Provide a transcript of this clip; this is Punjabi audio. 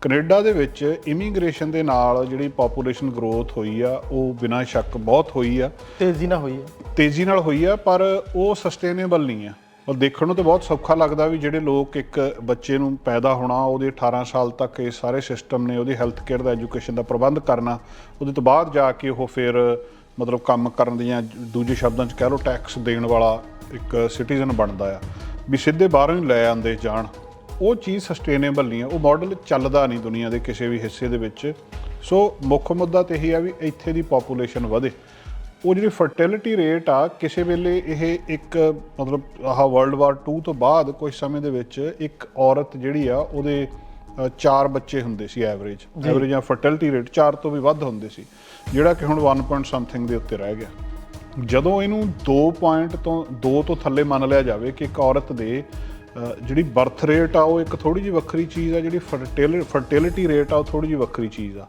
ਕੈਨੇਡਾ ਦੇ ਵਿੱਚ ਇਮੀਗ੍ਰੇਸ਼ਨ ਦੇ ਨਾਲ ਜਿਹੜੀ ਪੋਪੂਲੇਸ਼ਨ ਗਰੋਥ ਹੋਈ ਆ ਉਹ ਬਿਨਾਂ ਸ਼ੱਕ ਬਹੁਤ ਹੋਈ ਆ। ਤੇਜ਼ੀ ਨਾਲ ਹੋਈ ਹੈ ਤੇਜ਼ੀ ਨਾਲ ਹੋਈ ਆ ਪਰ ਉਹ ਸਸਟੇਨੇਬਲ ਨਹੀਂ ਆ। ਔਰ ਦੇਖਣ ਨੂੰ ਤਾਂ ਬਹੁਤ ਸੌਖਾ ਲੱਗਦਾ ਵੀ ਜਿਹੜੇ ਲੋਕ ਇੱਕ ਬੱਚੇ ਨੂੰ ਪੈਦਾ ਹੋਣਾ ਉਹਦੇ 18 ਸਾਲ ਤੱਕ ਇਹ ਸਾਰੇ ਸਿਸਟਮ ਨੇ ਉਹਦੀ ਹੈਲਥ ਕੇਅਰ ਦਾ ਐਜੂਕੇਸ਼ਨ ਦਾ ਪ੍ਰਬੰਧ ਕਰਨਾ ਉਹਦੇ ਤੋਂ ਬਾਅਦ ਜਾ ਕੇ ਉਹ ਫਿਰ ਮਤਲਬ ਕੰਮ ਕਰਨ ਦੀਆਂ ਦੂਜੇ ਸ਼ਬਦਾਂ 'ਚ ਕਹਿ ਲਓ ਟੈਕਸ ਦੇਣ ਵਾਲਾ ਇੱਕ ਸਿਟੀਜ਼ਨ ਬਣਦਾ ਆ। ਵੀ ਸਿੱਧੇ ਬਾਹਰੋਂ ਹੀ ਲੈ ਆਂਦੇ ਜਾਣ। ਉਹ ਚੀਜ਼ ਸਸਟੇਨੇਬਲ ਨਹੀਂ ਹੈ। ਉਹ ਮਾਡਲ ਚੱਲਦਾ ਨਹੀਂ ਦੁਨੀਆ ਦੇ ਕਿਸੇ ਵੀ ਹਿੱਸੇ ਦੇ ਵਿੱਚ। ਸੋ ਮੁੱਖ ਮੁੱਦਾ ਤੇ ਇਹ ਆ ਵੀ ਇੱਥੇ ਦੀ ਪੋਪੂਲੇਸ਼ਨ ਵਧੇ। ਉਹ ਜਿਹੜੀ ਫਰਟੀਲਿਟੀ ਰੇਟ ਆ ਕਿਸੇ ਵੇਲੇ ਇਹ ਇੱਕ ਮਤਲਬ ਆਹ ਵਰਲਡ ਵਾਰ 2 ਤੋਂ ਬਾਅਦ ਕੁਝ ਸਮੇਂ ਦੇ ਵਿੱਚ ਇੱਕ ਔਰਤ ਜਿਹੜੀ ਆ ਉਹਦੇ ਚਾਰ ਬੱਚੇ ਹੁੰਦੇ ਸੀ ਐਵਰੇਜ ਐਵਰੇਜ ਜਾਂ ਫਰਟੀਲਿਟੀ ਰੇਟ ਚਾਰ ਤੋਂ ਵੀ ਵੱਧ ਹੁੰਦੇ ਸੀ। ਜਿਹੜਾ ਕਿ ਹੁਣ 1 ਪੁਆਇੰਟ ਸਮਥਿੰਗ ਦੇ ਉੱਤੇ ਰਹਿ ਗਿਆ। ਜਦੋਂ ਇਹਨੂੰ 2 ਪੁਆਇੰਟ ਤੋਂ 2 ਤੋਂ ਥੱਲੇ ਮੰਨ ਲਿਆ ਜਾਵੇ ਕਿ ਇੱਕ ਔਰਤ ਦੇ ਜਿਹੜੀ ਬਰਥ ਰੇਟ ਆ ਉਹ ਇੱਕ ਥੋੜੀ ਜਿਹੀ ਵੱਖਰੀ ਚੀਜ਼ ਆ, ਜਿਹੜੀ ਫਰਟੀਲਿਟੀ ਰੇਟ ਆ, ਉਹ ਥੋੜੀ ਜਿਹੀ ਵੱਖਰੀ ਚੀਜ਼ ਆ।